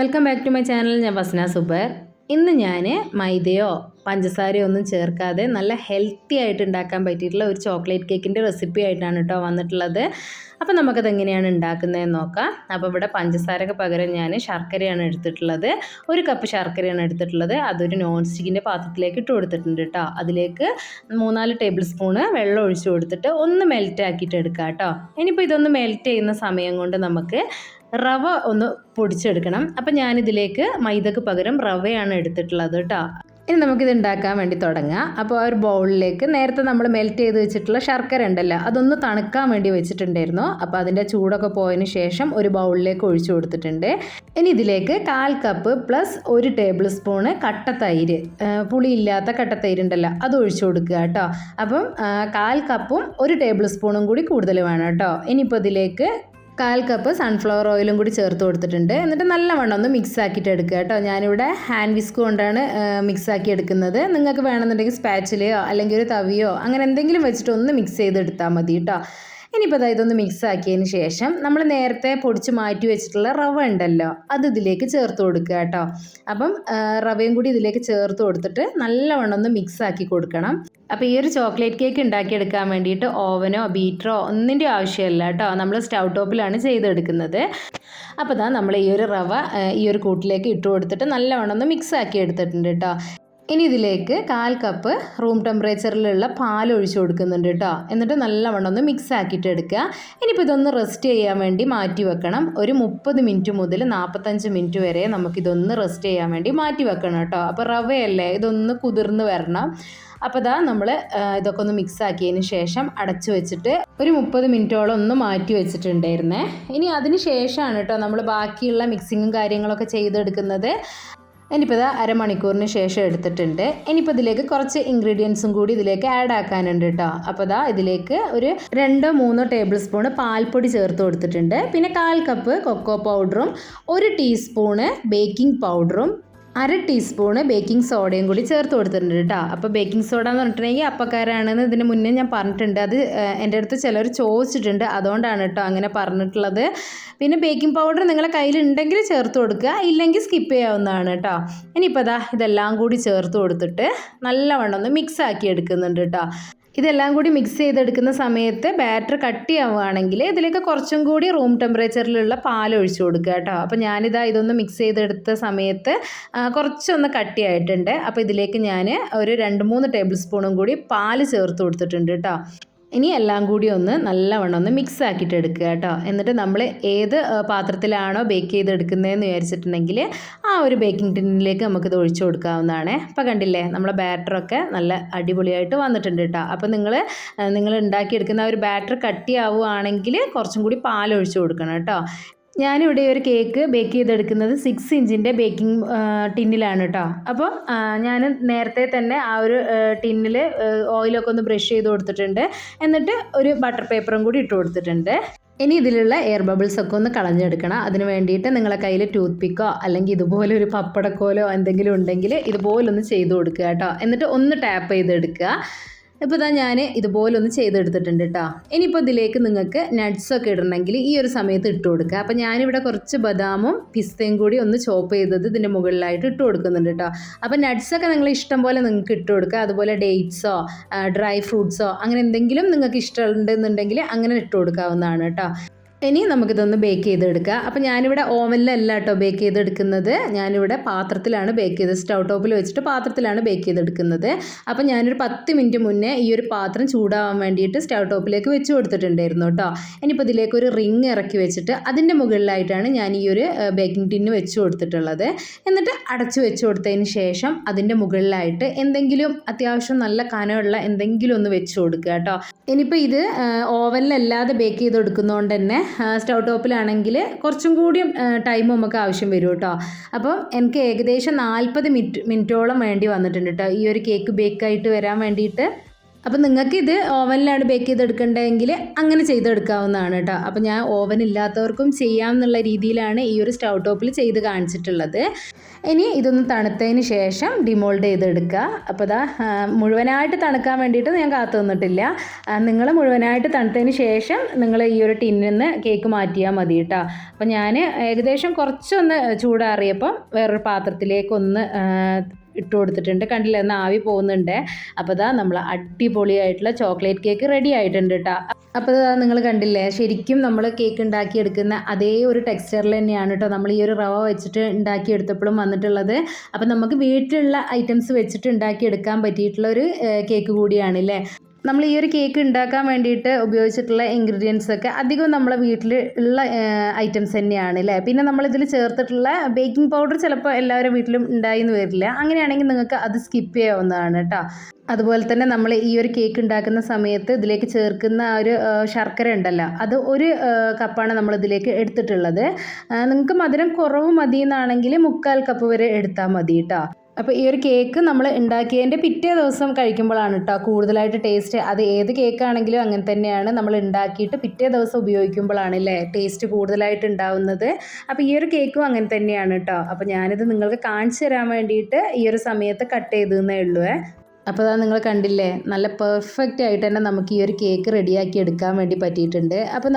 Welcome back to my channel ഞാൻ വസ്ന സുബർ. ഇന്ന് ഞാൻ മൈദയോ പഞ്ചസാരയോ ഒന്നും ചേർക്കാതെ നല്ല ഹെൽത്തി ആയിട്ട് ഉണ്ടാക്കാൻ പറ്റിയിട്ടുള്ള ഒരു ചോക്ലേറ്റ് കേക്കിന്റെ റെസിപ്പി ആയിട്ടാണ് കേട്ടോ വന്നിട്ടുള്ളത്. അപ്പോൾ നമുക്കത് എങ്ങനെയാണ് ഉണ്ടാക്കുന്നതെന്ന് നോക്കാം. അപ്പോൾ ഇവിടെ പഞ്ചസാരക്ക് പകരം ഞാൻ ശർക്കരയാണ് എടുത്തിട്ടുള്ളത്. ഒരു കപ്പ് ശർക്കരയാണ് എടുത്തിട്ടുള്ളത്. അതൊരു നോൺ സ്റ്റിക്കിന്റെ പാത്രത്തിലേക്ക് ഇട്ട് കൊടുത്തിട്ടുണ്ട് കേട്ടോ അതിലേക്ക് മൂന്നാൽ ടേബിൾ സ്പൂണ് വെള്ളം ഒഴിച്ചു കൊടുത്തിട്ട് ഒന്ന് മെൽറ്റ് ആക്കിയിട്ട് എടുക്കാം കേട്ടോ ഇനിയിപ്പോൾ ഇതൊന്ന് മെൽറ്റ് ചെയ്യുന്ന സമയം കൊണ്ട് നമുക്ക് റവ ഒന്ന് പൊടിച്ചെടുക്കണം. അപ്പം ഞാനിതിലേക്ക് മൈദക്ക് പകരം റവയാണ് എടുത്തിട്ടുള്ളത് കേട്ടോ ഇനി നമുക്കിത് ഉണ്ടാക്കാൻ വേണ്ടി തുടങ്ങാം. അപ്പോൾ ആ ഒരു ബൗളിലേക്ക് നേരത്തെ നമ്മൾ മെൽറ്റ് ചെയ്ത് വെച്ചിട്ടുള്ള ശർക്കര ഉണ്ടല്ലോ അതൊന്ന് തണുക്കാൻ വേണ്ടി വെച്ചിട്ടുണ്ടായിരുന്നു. അപ്പോൾ അതിന്റെ ചൂടൊക്കെ പോയതിന് ശേഷം ഒരു ബൗളിലേക്ക് ഒഴിച്ചു കൊടുത്തിട്ടുണ്ട്. ഇനി ഇതിലേക്ക് കാൽ കപ്പ് പ്ലസ് ഒരു ടേബിൾ സ്പൂണ് കട്ട തൈര് പുളിയില്ലാത്ത കട്ട തൈര് ഉണ്ടല്ലോ അത് ഒഴിച്ചു കൊടുക്കുക കേട്ടോ. അപ്പം കാൽ കപ്പും ഒരു ടേബിൾ സ്പൂണും കൂടി കൂടുതൽ വേണം കേട്ടോ. ഇനിയിപ്പോൾ ഇതിലേക്ക് കാൽ കപ്പ് സൺഫ്ലവർ ഓയിലും കൂടി ചേർത്ത് കൊടുത്തിട്ടുണ്ട്. എന്നിട്ട് നല്ലവണ്ണം ഒന്ന് മിക്സ് ആക്കിയിട്ട് എടുക്കുക കേട്ടോ. ഞാനിവിടെ ഹാൻഡ് വിസ്ക് കൊണ്ടാണ് മിക്സ് ആക്കി എടുക്കുന്നത്. നിങ്ങൾക്ക് വേണമെന്നുണ്ടെങ്കിൽ സ്പാച്ചിലയോ അല്ലെങ്കിൽ ഒരു തവിയോ അങ്ങനെ എന്തെങ്കിലും വെച്ചിട്ട് ഒന്ന് മിക്സ് ചെയ്തെടുത്താൽ മതി കേട്ടോ. ഇനിയിപ്പോൾ ഇതൊന്ന് മിക്സ് ആക്കിയതിന് ശേഷം നമ്മൾ നേരത്തെ പൊടിച്ച് മാറ്റി വെച്ചിട്ടുള്ള റവ ഉണ്ടല്ലോ അത് ഇതിലേക്ക് ചേർത്ത് കൊടുക്കുക കേട്ടോ. അപ്പം റവയും കൂടി ഇതിലേക്ക് ചേർത്ത് കൊടുത്തിട്ട് നല്ലവണ്ണം ഒന്ന് മിക്സ് ആക്കി കൊടുക്കണം. അപ്പോൾ ഈ ഒരു ചോക്ലേറ്റ് കേക്ക് ഉണ്ടാക്കിയെടുക്കാൻ വേണ്ടിയിട്ട് ഓവനോ ബീറ്ററോ ഒന്നിന്റെ ആവശ്യമില്ല കേട്ടോ. നമ്മൾ സ്റ്റൗ ടോപ്പിലാണ് ചെയ്തെടുക്കുന്നത്. അപ്പോൾ ദാ നമ്മൾ ഈ ഒരു റവ ഈ ഒരു കൂട്ടിലേക്ക് ഇട്ട് കൊടുത്തിട്ട് നല്ലവണ്ണം ഒന്ന് മിക്സ് ആക്കി എടുത്തിട്ടുണ്ട് കേട്ടോ. ഇനി ഇതിലേക്ക് കാൽ കപ്പ് റൂം ടെമ്പറേച്ചറിലുള്ള പാൽ ഒഴിച്ചു കൊടുക്കുന്നുണ്ട് കേട്ടോ എന്നിട്ട് നല്ലവണ്ണം ഒന്ന് മിക്സ് ആക്കിയിട്ട് എടുക്കുക. ഇനിയിപ്പോൾ ഇതൊന്ന് റെസ്റ്റ് ചെയ്യാൻ വേണ്ടി മാറ്റി വെക്കണം. ഒരു മുപ്പത് മിനിറ്റ് മുതൽ നാൽപ്പത്തഞ്ച് മിനിറ്റ് വരെ നമുക്കിതൊന്ന് റെസ്റ്റ് ചെയ്യാൻ വേണ്ടി മാറ്റി വെക്കണം കേട്ടോ അപ്പോൾ റവയല്ലേ? ഇതൊന്ന് കുതിർന്ന് വരണം. അപ്പോൾ ഇതാ നമ്മൾ ഇതൊക്കെ ഒന്ന് മിക്സ് ആക്കിയതിന് ശേഷം അടച്ചു വെച്ചിട്ട് ഒരു മുപ്പത് മിനിറ്റോളം ഒന്ന് മാറ്റി വെച്ചിട്ടുണ്ടായിരുന്നേ. ഇനി അതിന് ശേഷമാണ് കേട്ടോ നമ്മൾ ബാക്കിയുള്ള മിക്സിങ്ങും കാര്യങ്ങളൊക്കെ ചെയ്തെടുക്കുന്നത്. ഇനിയിപ്പോൾ ഇത് അരമണിക്കൂറിന് ശേഷം എടുത്തിട്ടുണ്ട്. ഇനിയിപ്പോൾ ഇതിലേക്ക് കുറച്ച് ഇൻഗ്രീഡിയൻസും കൂടി ഇതിലേക്ക് ആഡ് ആക്കാനുണ്ട് കേട്ടോ അപ്പോൾ ഇതാ ഇതിലേക്ക് ഒരു രണ്ടോ മൂന്നോ ടേബിൾ സ്പൂണ് പാൽപ്പൊടി ചേർത്ത് കൊടുത്തിട്ടുണ്ട്. പിന്നെ കാൽ കപ്പ് കൊക്കോ പൗഡറും ഒരു ടീസ്പൂണ് ബേക്കിംഗ് പൗഡറും അര ടീസ്പൂണ് ബേക്കിംഗ് സോഡയും കൂടി ചേർത്ത് കൊടുത്തിട്ടുണ്ട് കേട്ടോ. അപ്പോൾ ബേക്കിംഗ് സോഡ എന്ന് പറഞ്ഞിട്ടുണ്ടെങ്കിൽ അപ്പക്കാരാണെന്ന് ഇതിന് മുന്നേ ഞാൻ പറഞ്ഞിട്ടുണ്ട്. അത് എന്റെ അടുത്ത് ചിലർ ചോദിച്ചിട്ടുണ്ട്. അതുകൊണ്ടാണ് കേട്ടോ അങ്ങനെ പറഞ്ഞിട്ടുള്ളത്. പിന്നെ ബേക്കിംഗ് പൗഡർ നിങ്ങളെ കയ്യിലുണ്ടെങ്കിൽ ചേർത്ത് കൊടുക്കുക. ഇല്ലെങ്കിൽ സ്കിപ്പ് ചെയ്യാവുന്നതാണ് കേട്ടോ. ഇനിയിപ്പോൾ ദാ ഇതെല്ലാം കൂടി ചേർത്ത് കൊടുത്തിട്ട് നല്ലവണ്ണം ഒന്ന് മിക്സ് ആക്കി എടുക്കുന്നുണ്ട് കേട്ടോ. ഇതെല്ലാം കൂടി മിക്സ് ചെയ്തെടുക്കുന്ന സമയത്ത് ബാറ്റർ കട്ടിയാവുകയാണെങ്കിൽ ഇതിലേക്ക് കുറച്ചും കൂടി റൂം ടെമ്പറേച്ചറിലുള്ള പാൽ ഒഴിച്ചു കൊടുക്കുക കേട്ടോ. അപ്പോൾ ഞാനിതാ ഇതൊന്ന് മിക്സ് ചെയ്തെടുത്ത സമയത്ത് കുറച്ചൊന്ന് കട്ടിയായിട്ടുണ്ട്. അപ്പോൾ ഇതിലേക്ക് ഞാൻ ഒരു രണ്ട് മൂന്ന് ടേബിൾ സ്പൂണും കൂടി പാൽ ചേർത്ത് കൊടുത്തിട്ടുണ്ട് കേട്ടോ. ഇനി എല്ലാം കൂടി ഒന്ന് നല്ലവണ്ണം ഒന്ന് മിക്സ് ആക്കിയിട്ട് എടുക്കുക കേട്ടോ. എന്നിട്ട് നമ്മൾ ഏത് പാത്രത്തിലാണോ ബേക്ക് ചെയ്തെടുക്കുന്നതെന്ന് വിചാരിച്ചിട്ടുണ്ടെങ്കിൽ ആ ഒരു ബേക്കിംഗ് ടിന്നിലേക്ക് നമുക്കിത് ഒഴിച്ചു കൊടുക്കാവുന്നതാണ്. അപ്പോൾ കണ്ടില്ലേ നമ്മളെ ബാറ്ററൊക്കെ നല്ല അടിപൊളിയായിട്ട് വന്നിട്ടുണ്ട് കേട്ടോ. അപ്പോൾ നിങ്ങൾ നിങ്ങൾ ഉണ്ടാക്കിയെടുക്കുന്ന ആ ഒരു ബാറ്റർ കട്ടിയാവുകയാണെങ്കിൽ കുറച്ചും കൂടി പാൽ കൊടുക്കണം കേട്ടോ. ഞാനിവിടെ ഒരു കേക്ക് ബേക്ക് ചെയ്തെടുക്കുന്നത് സിക്സ് ഇഞ്ചിന്റെ ബേക്കിംഗ് ടിന്നിലാണ് കേട്ടോ അപ്പോൾ ഞാൻ നേരത്തെ തന്നെ ആ ഒരു ടിന്നിൽ ഓയിലൊക്കെ ഒന്ന് ബ്രഷ് ചെയ്ത് കൊടുത്തിട്ടുണ്ട്. എന്നിട്ട് ഒരു ബട്ടർ പേപ്പറും കൂടി ഇട്ട് കൊടുത്തിട്ടുണ്ട്. ഇനി ഇതിലുള്ള എയർ ബബിൾസ് ഒക്കെ ഒന്ന് കളഞ്ഞെടുക്കണം. അതിന് വേണ്ടിയിട്ട് നിങ്ങളുടെ കയ്യിൽ ടൂത്ത് പിക്കോ അല്ലെങ്കിൽ ഇതുപോലെ ഒരു പപ്പടക്കോലോ എന്തെങ്കിലും ഉണ്ടെങ്കിൽ ഇതുപോലൊന്ന് ചെയ്ത് കൊടുക്കുക കേട്ടോ എന്നിട്ട് ഒന്ന് ടാപ്പ് ചെയ്തെടുക്കുക. ഇപ്പോൾ ഇതാ ഞാൻ ഇതുപോലൊന്ന് ചെയ്തെടുത്തിട്ടുണ്ട് കേട്ടോ ഇനിയിപ്പോൾ ഇതിലേക്ക് നിങ്ങൾക്ക് നട്ട്സൊക്കെ ഇടണമെങ്കിൽ ഈ ഒരു സമയത്ത് ഇട്ട് കൊടുക്കുക. അപ്പോൾ ഞാനിവിടെ കുറച്ച് ബദാമും പിസ്തയും കൂടി ഒന്ന് ചോപ്പ് ചെയ്തത് ഇതിന്റെ മുകളിലായിട്ട് ഇട്ട് കൊടുക്കുന്നുണ്ട് കേട്ടോ അപ്പോൾ നട്ട്സൊക്കെ നിങ്ങൾ ഇഷ്ടം പോലെ നിങ്ങൾക്ക് ഇട്ട് കൊടുക്കുക. അതുപോലെ ഡേറ്റ്സോ ഡ്രൈ ഫ്രൂട്ട്സോ അങ്ങനെ എന്തെങ്കിലും നിങ്ങൾക്ക് ഇഷ്ടമുണ്ടെന്നുണ്ടെങ്കിൽ അങ്ങനെ ഇട്ട് കൊടുക്കാവുന്നതാണ് കേട്ടോ ഇനി നമുക്കിതൊന്ന് ബേക്ക് ചെയ്തെടുക്കുക അപ്പോൾ ഞാനിവിടെ ഓവനിലല്ല കേട്ടോ ബേക്ക് ചെയ്തെടുക്കുന്നത്. ഞാനിവിടെ പാത്രത്തിലാണ് ബേക്ക് ചെയ്ത് സ്റ്റൗ ടോപ്പിൽ വെച്ചിട്ട് പാത്രത്തിലാണ് ബേക്ക് ചെയ്തെടുക്കുന്നത്. അപ്പോൾ ഞാനൊരു പത്ത് മിനിറ്റ് മുന്നേ ഈ ഒരു പാത്രം ചൂടാവാൻ വേണ്ടിയിട്ട് സ്റ്റൗ ടോപ്പിലേക്ക് വെച്ച് കൊടുത്തിട്ടുണ്ടായിരുന്നു കേട്ടോ ഇനിയിപ്പോൾ ഇതിലേക്ക് ഒരു റിങ് ഇറക്കി വെച്ചിട്ട് അതിന്റെ മുകളിലായിട്ടാണ് ഞാൻ ഈ ഒരു ബേക്കിംഗ് ടിന്ന് വെച്ച് കൊടുത്തിട്ടുള്ളത്. എന്നിട്ട് അടച്ച് വെച്ച് കൊടുത്തതിന് ശേഷം അതിന്റെ മുകളിലായിട്ട് എന്തെങ്കിലും അത്യാവശ്യം നല്ല കനമുള്ള എന്തെങ്കിലും ഒന്ന് വെച്ച് കൊടുക്കുക കേട്ടോ ഇനിയിപ്പോൾ ഇത് ഓവനിലല്ലാതെ ബേക്ക് ചെയ്ത് കൊടുക്കുന്നതുകൊണ്ട് തന്നെ സ്റ്റൗ ടോപ്പിലാണെങ്കിൽ കുറച്ചും കൂടി ടൈം നമുക്ക് ആവശ്യം വരും കേട്ടോ. അപ്പം എനിക്ക് ഏകദേശം നാൽപ്പത് മിനിറ്റ് മിനിറ്റോളം വേണ്ടി വന്നിട്ടുണ്ട് കേട്ടോ. ഈ ഒരു കേക്ക് ബേക്കായിട്ട് വരാൻ വേണ്ടിയിട്ട്. അപ്പം നിങ്ങൾക്ക് ഇത് ഓവനിലാണ് ബേക്ക് ചെയ്തെടുക്കേണ്ടതെങ്കിൽ അങ്ങനെ ചെയ്തെടുക്കാവുന്നതാണ് കേട്ടോ അപ്പം ഞാൻ ഓവൻ ഇല്ലാത്തവർക്കും ചെയ്യാം എന്നുള്ള രീതിയിലാണ് ഈ ഒരു സ്റ്റൗ ടോപ്പിൽ ചെയ്ത് കാണിച്ചിട്ടുള്ളത്. ഇനി ഇതൊന്ന് തണുത്തതിന് ശേഷം ഡിമോൾഡ് ചെയ്തെടുക്കുക. അപ്പോൾ ഇതാ മുഴുവനായിട്ട് തണുക്കാൻ വേണ്ടിയിട്ട് ഞാൻ കാത്തു നിന്നിട്ടില്ല. നിങ്ങൾ മുഴുവനായിട്ട് തണുത്തതിന് ശേഷം നിങ്ങൾ ഈ ഒരു ടിന്നിൽ നിന്ന് കേക്ക് മാറ്റിയാൽ മതി കേട്ടോ അപ്പം ഞാൻ ഏകദേശം കുറച്ചൊന്ന് ചൂടാറിയപ്പം വേറൊരു പാത്രത്തിലേക്ക് ഒന്ന് ആ, ഇട്ട് കൊടുത്തിട്ടുണ്ട്. കണ്ടില്ലേ? ഒന്ന് ആവി പോകുന്നുണ്ട്. അപ്പോൾ ഇതാ നമ്മൾ അടിപൊളിയായിട്ടുള്ള ചോക്ലേറ്റ് കേക്ക് റെഡി ആയിട്ടുണ്ട് കേട്ടോ അപ്പോൾ ഇതാ നിങ്ങൾ കണ്ടില്ലേ? ശരിക്കും നമ്മൾ കേക്ക് ഉണ്ടാക്കിയെടുക്കുന്ന അതേ ഒരു ടെക്സ്ചറിൽ തന്നെയാണ് കേട്ടോ നമ്മൾ ഈ ഒരു റവ വെച്ചിട്ട് ഉണ്ടാക്കിയെടുത്തപ്പോഴും വന്നിട്ടുള്ളത്. അപ്പോൾ നമുക്ക് വീട്ടിലുള്ള ഐറ്റംസ് വെച്ചിട്ട് ഉണ്ടാക്കിയെടുക്കാൻ പറ്റിയിട്ടുള്ള ഒരു കേക്ക് കൂടിയാണല്ലേ നമ്മൾ ഈ ഒരു കേക്ക് ഉണ്ടാക്കാൻ വേണ്ടിയിട്ട് ഉപയോഗിച്ചിട്ടുള്ള ഇൻഗ്രീഡിയൻസ് ഒക്കെ അധികവും നമ്മളെ വീട്ടിൽ ഉള്ള ഐറ്റംസ് തന്നെയാണ് അല്ലേ? പിന്നെ നമ്മൾ ഇതിൽ ചേർത്തിട്ടുള്ള ബേക്കിംഗ് പൗഡർ ചിലപ്പോൾ എല്ലാവരുടെ വീട്ടിലും ഉണ്ടായി എന്ന് വരില്ല. അങ്ങനെയാണെങ്കിൽ നിങ്ങൾക്ക് അത് സ്കിപ്പ് ചെയ്യാവുന്നതാണ് കേട്ടോ. അതുപോലെ തന്നെ നമ്മൾ ഈ ഒരു കേക്ക് ഉണ്ടാക്കുന്ന സമയത്ത് ഇതിലേക്ക് ചേർക്കുന്ന ആ ഒരു ശർക്കര ഉണ്ടല്ലോ അത് ഒരു കപ്പാണ് നമ്മൾ ഇതിലേക്ക് എടുത്തിട്ടുള്ളത്. നിങ്ങൾക്ക് മധുരം കുറവ് മതി എന്നാണെങ്കിൽ മുക്കാൽ കപ്പ് വരെ എടുത്താൽ മതി കേട്ടോ. അപ്പോൾ ഈ ഒരു കേക്ക് നമ്മൾ ഉണ്ടാക്കിയതിന്റെ പിറ്റേ ദിവസം കഴിക്കുമ്പോഴാണ് കേട്ടോ കൂടുതലായിട്ട് ടേസ്റ്റ് അത് ഏത് കേക്കാണെങ്കിലും അങ്ങനെ തന്നെയാണ് നമ്മൾ ഉണ്ടാക്കിയിട്ട് പിറ്റേ ദിവസം ഉപയോഗിക്കുമ്പോഴാണ് അല്ലേ ടേസ്റ്റ് കൂടുതലായിട്ട് ഉണ്ടാവുന്നത്. അപ്പോൾ ഈ ഒരു കേക്കും അങ്ങനെ തന്നെയാണ് കേട്ടോ അപ്പോൾ ഞാനിത് നിങ്ങൾക്ക് കാണിച്ചു തരാൻ വേണ്ടിയിട്ട് ഈ ഒരു സമയത്ത് കട്ട് ചെയ്തേ ഉള്ളൂ. അപ്പോൾ അതാ നിങ്ങൾ കണ്ടില്ലേ നല്ല പെർഫെക്റ്റ് ആയിട്ട് തന്നെ നമുക്ക് ഈ ഒരു കേക്ക് റെഡിയാക്കി എടുക്കാൻ വേണ്ടി പറ്റിയിട്ടുണ്ട്. അപ്പോൾ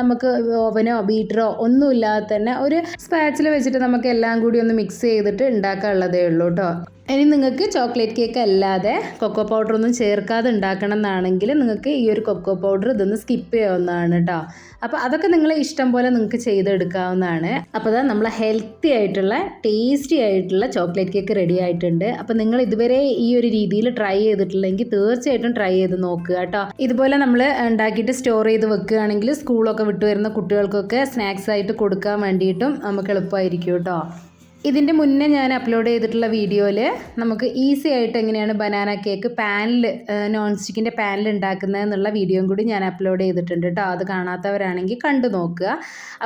നമുക്ക് ഓവനോ ബീറ്ററോ ഒന്നുമില്ലാതെ തന്നെ ഒരു സ്പാച്ചിൽ വെച്ചിട്ട് നമുക്ക് എല്ലാം കൂടി ഒന്ന് മിക്സ് ചെയ്തിട്ട് ഉണ്ടാക്കാനുള്ളതേ ഉള്ളൂ കേട്ടോ ഇനി നിങ്ങൾക്ക് ചോക്ലേറ്റ് കേക്ക് അല്ലാതെ കൊക്കോ പൗഡർ ഒന്നും ചേർക്കാതെ ഉണ്ടാക്കണം എന്നാണെങ്കിൽ നിങ്ങൾക്ക് ഈ ഒരു കൊക്കോ പൗഡർ ഇതൊന്ന് സ്കിപ്പ് ചെയ്യാവുന്നതാണ് കേട്ടോ അപ്പോൾ അതൊക്കെ നിങ്ങൾ ഇഷ്ടം പോലെ നിങ്ങൾക്ക് ചെയ്തെടുക്കാവുന്നതാണ്. അപ്പോൾ അതാ നമ്മൾ ഹെൽത്തി ആയിട്ടുള്ള ടേസ്റ്റി ആയിട്ടുള്ള ചോക്ലേറ്റ് കേക്ക് റെഡി ആയിട്ടുണ്ട്. അപ്പോൾ നിങ്ങൾ ഇതുവരെ ഈ ഒരു രീതിയിൽ ട്രൈ ചെയ്തിട്ടില്ലെങ്കിൽ തീർച്ചയായിട്ടും ട്രൈ ചെയ്ത് നോക്കുക കേട്ടോ ഇതുപോലെ നമ്മൾ ഉണ്ടാക്കിയിട്ട് സ്റ്റോർ ചെയ്ത് വെക്കുകയാണെങ്കിൽ സ്കൂളൊക്കെ വിട്ടു വരുന്ന കുട്ടികൾക്കൊക്കെ സ്നാക്സ് ആയിട്ട് കൊടുക്കാൻ വേണ്ടിയിട്ടും നമുക്ക് എളുപ്പമായിരിക്കും കേട്ടോ ഇതിന്റെ മുന്നേ ഞാൻ അപ്ലോഡ് ചെയ്തിട്ടുള്ള വീഡിയോയിൽ നമുക്ക് ഈസി ആയിട്ട് എങ്ങനെയാണ് ബനാന കേക്ക് പാനിൽ നോൺ സ്റ്റിക്കിന്റെ പാനിൽ ഉണ്ടാക്കുന്നത് എന്നുള്ള വീഡിയോയും കൂടി ഞാൻ അപ്ലോഡ് ചെയ്തിട്ടുണ്ട് കേട്ടോ അത് കാണാത്തവരാണെങ്കിൽ കണ്ടു നോക്കുക.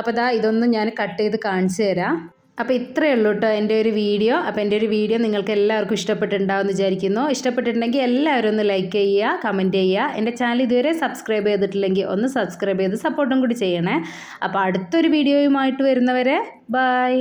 അപ്പോൾ ദാ ഇതൊന്നും ഞാൻ കട്ട് ചെയ്ത് കാണിച്ചു തരാം. അപ്പോൾ ഇത്രയേ ഉള്ളൂ കേട്ടോ എന്റെ ഒരു വീഡിയോ. അപ്പോൾ എന്റെ ഒരു വീഡിയോ നിങ്ങൾക്ക് എല്ലാവർക്കും ഇഷ്ടപ്പെട്ടിട്ടുണ്ടാവുമെന്ന് വിചാരിക്കുന്നു. ഇഷ്ടപ്പെട്ടിട്ടുണ്ടെങ്കിൽ എല്ലാവരും ഒന്ന് ലൈക്ക് ചെയ്യുക കമന്റ് ചെയ്യുക. എന്റെ ചാനൽ ഇതുവരെ സബ്സ്ക്രൈബ് ചെയ്തിട്ടില്ലെങ്കിൽ ഒന്ന് സബ്സ്ക്രൈബ് ചെയ്ത് സപ്പോർട്ടും കൂടി ചെയ്യണേ. അപ്പോൾ അടുത്തൊരു വീഡിയോയുമായിട്ട് വരുന്നവരെ ബൈ